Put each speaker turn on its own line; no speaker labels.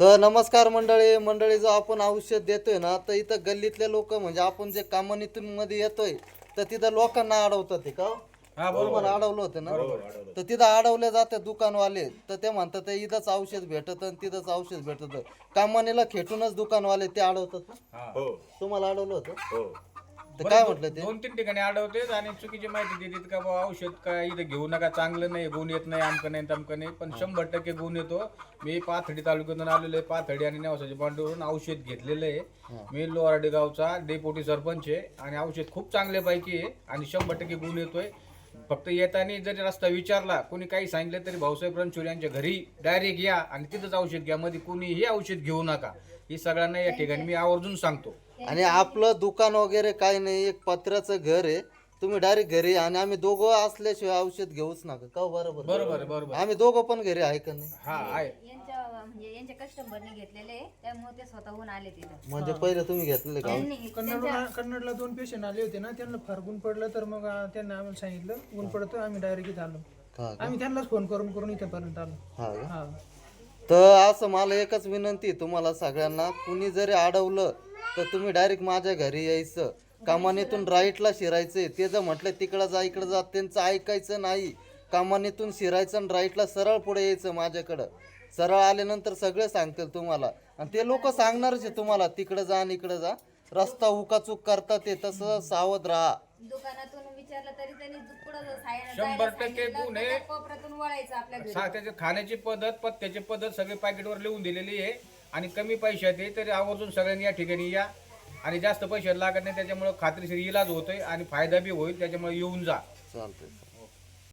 तर नमस्कार मंडळी मंडळी जो आपण औषध देतोय ना तर इथं गल्लीतले लोक म्हणजे आपण जे कामानीतून मध्ये येतोय तर तिथं लोकांना अडवतात ते का हो? तुम्हाला अडवलं होतं ना? तर तिथं अडवले जाते दुकानवाले तर ते म्हणतात ते इथंच औषध भेटत आणि तिथंच औषध भेटत. कामानीला खेटूनच दुकानवाले ते अडवतात ना?
हा.
हो.
तुम्हाला अडवलं होतं?
हो.
तर काय म्हटलं ते?
दोन तीन ठिकाणी आढळते आणि चुकीची माहिती देतात का बाबा औषध काय इथं घेऊ नका चांगलं नाही गुण येत नाही आमकं नाही तमकं नाही पण शंभर टक्के गुण येतो. मी पाथडी तालुक्यातून आलेलो आहे पाथडी आणि नेवसाच्या बांधवरून औषध घेतलेलं आहे. मी लोहारडे गावचा डेपोटी सरपंच आहे आणि औषध खूप चांगल्यापैकी आहे आणि शंभर टक्के गुण येतोय. फक्त येताना जरी रस्ता विचारला कोणी काही सांगितलं तरी भाऊसाहेब रणछोड यांच्या घरी डायरेक्ट या आणि तिथंच औषध घ्या मध्ये कोणीही औषध घेऊ नका. ही सगळ्यांना या ठिकाणी मी आवर्जून सांगतो.
आणि आपलं दुकान वगैरे काही नाही एक पत्र्याचं घर आहे. तुम्ही डायरेक्ट घरी या. आणि आम्ही दोघं असल्याशिवाय औषध घेऊच नका. का हो, बरोबर
बरोबर.
आम्ही दोघं पण घरी आहे का नाही?
हा आहे.
यांच्या म्हणजे यांच्या कस्टमरने घेतलेले आहे, त्यामुळे ते स्वतःहून आले तिथं.
म्हणजे पहिले तुम्ही घेतले का?
त्यांनी
कन्नडला कन्नडला दोन पेशंट आले होते ना त्यांना फार गुण पडलं तर मग त्यांना आम्हाला सांगितलं गुण पडतं आम्ही डायरेक्ट इथं आलो.
हा का?
आम्ही त्यांनाच फोन करून करून इथंपर्यंत आलो.
हा का?
हा.
तर असं मला एकच विनंती तुम्हाला सगळ्यांना कुणी जरी अडवलं तर तुम्ही डायरेक्ट माझ्या घरी यायचं. कामानीतून राईटला शिरायचं ते जर म्हटलं तिकडं जा इकडं जा त्यांचं ऐकायचं नाही. कामानीतून शिरायचं आणि राईटला सरळ पुढे यायचं माझ्याकडं. सरळ आल्यानंतर सगळे सांगतील तुम्हाला. आणि ते लोक सांगणारच आहे तुम्हाला तिकडं जा आणि इकडं जा. रस्ता उकाचूक करतात ते तसं सावध राहा.
दुकानातून विचारलं तरी त्यांनी पुढं
शंभर टक्के गुण आहे.
कोपऱ्यातून वळायचं आपल्या घरी.
सा- त्याच्या खाण्याची पद्धत पत्त्याची पद्धत सगळे पॅकेटवर लिहून दिलेली आहे. आणि कमी पैशात आहे तरी आवर्जून सगळ्यांनी या ठिकाणी या. आणि जास्त पैसे लागत नाही त्याच्यामुळे खात्रीशीर इलाज होतोय आणि फायदा बी होईल त्याच्यामुळे येऊन जा.
चालतंय.